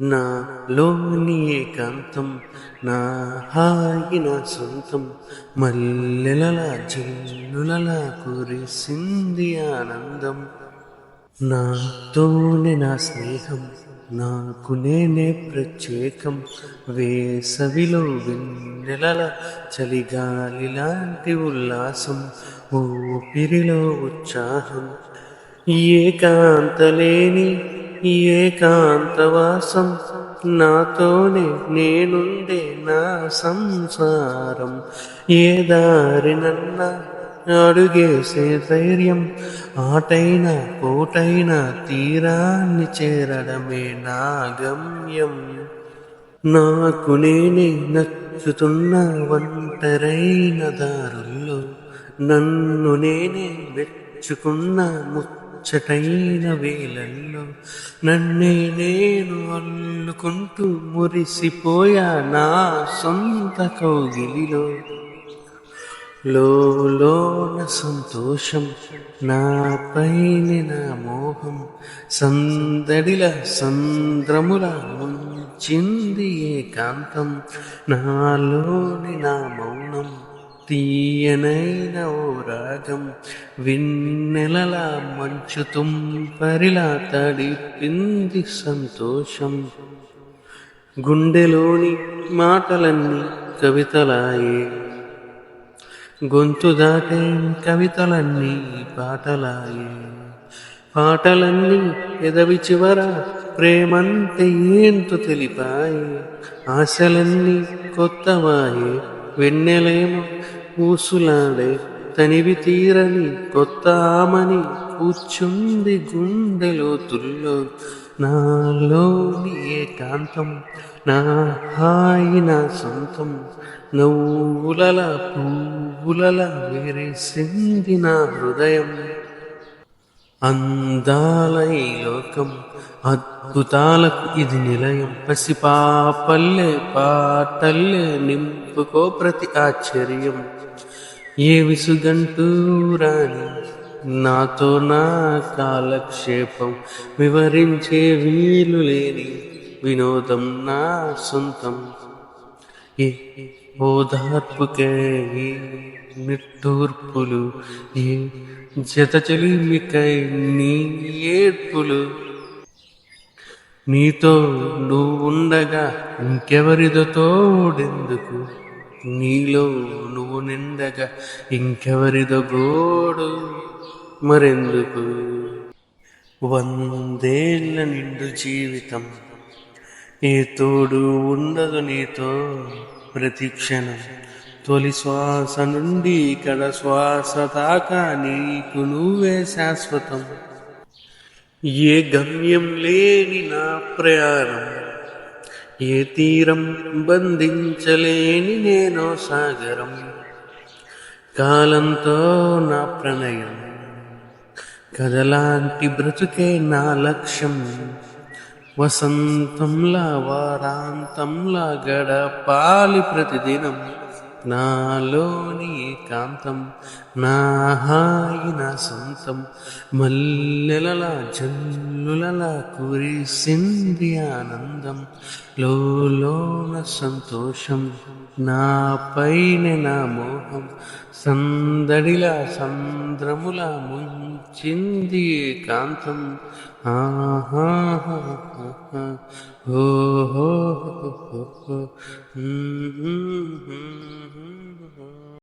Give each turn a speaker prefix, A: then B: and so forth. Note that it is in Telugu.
A: నాలోని ఏకాంతం నా హాయి నా సొంతం. మల్లెలలా జల్లులలా కురిసింది ఆనందం. నాతోనే నా స్నేహం నాకు నేనే ప్రత్యేకం. వేసవిలో వెన్నెలల చలిగాలి లాంటి ఉల్లాసం ఊపిరిలో ఉత్సాహం. ఏకాంతలేని ఏకాంతవాసం. నాతోనే నేనుండే నా సంసారం. ఏ దారినన్నా అడుగేసే ధైర్యం. ఆటైన పోటైన తీరాన్ని చేరడమే నా గమ్యం. నాకు నేనే నచ్చుతున్న ఒంటరైన దారుల్లో నన్ను నేనే మెచ్చుకున్న ముచ్చటైన వేళల్లో నన్నే నేను అల్లుకుంటూ మురిసిపోయా నా సొంత కౌగిలిలో. లోన సంతోషం నాపైన నా మోహం సందడిల సంద్రముల ముంచింది ఏకాంతం నాలోని నా మౌనం. తీయనైన ఓ రాగం విన్నెలల మంచు తుంపరిలా తడిపింది సంతోషం. గుండెలోని మాటలన్నీ కవితలాయే. గొంతు దాటే కవితలన్నీ పాటలాయే. పాటలన్నీ ఎదవి చివర ప్రేమంటే ఏంటో తెలిపాయి. ఆశలన్నీ కొత్తవాయే. వెన్నెలేమో ఊసులాడే తనివి తీరని కొత్త ఆమని కూర్చుంది గుండెలో తుల్లో. నాలోని ఏకాంతం నా హాయి నా సొంతం. నవ్వులల పువ్వులల వేరేసింది నా హృదయం. అందాల లోకం అద్భుతాలకు ఇది నిలయం. పసిపాపల్లె పాటల్లే నింపుకో ప్రతి ఆశ్చర్యం. ఏ విసుగంటూ రాని నాతో నా కాలక్షేపం. వివరించే వీలు లేని వినోదం నా సొంతం. ఏ ఓదార్పుకే నిట్టూర్పులు ఏ జత చెలిమికై నీ ఏడ్పులు. నీతో నువ్వు ఉండగా ఇంకెవరిదో తోడెందుకు? నీలో నువ్వు నిండగా ఇంకెవరిదో గోడు మరెందుకు? వందేళ్ళ నిండు జీవితం ఏ తోడు ఉండదు నీతో. ప్రతిక్షణం తొలి శ్వాస నుండి ఇక్కడ శ్వాస దాకా నీకు నువ్వే శాశ్వతం. ఏ గమ్యం లేని నా ప్రయాణం. ఏ తీరం బంధించలేని నేనో సాగరం. కాలంతో నా ప్రణయం. కథలాంటి బ్రతుకే నా లక్ష్యం. వసంతంలా వారాంతంలా గడపాలి ప్రతిదినం. నాలోని ఏకాంతం నా హాయి నా సొంతం. మల్లెలలా జల్లులలా కురిసింది ఆనందం. లోన సంతోషం నా పైన నా మోహం. సందడిలా సంద్రముల ముంచింది ఏకాంతం. ఆహా হো হো হো হো।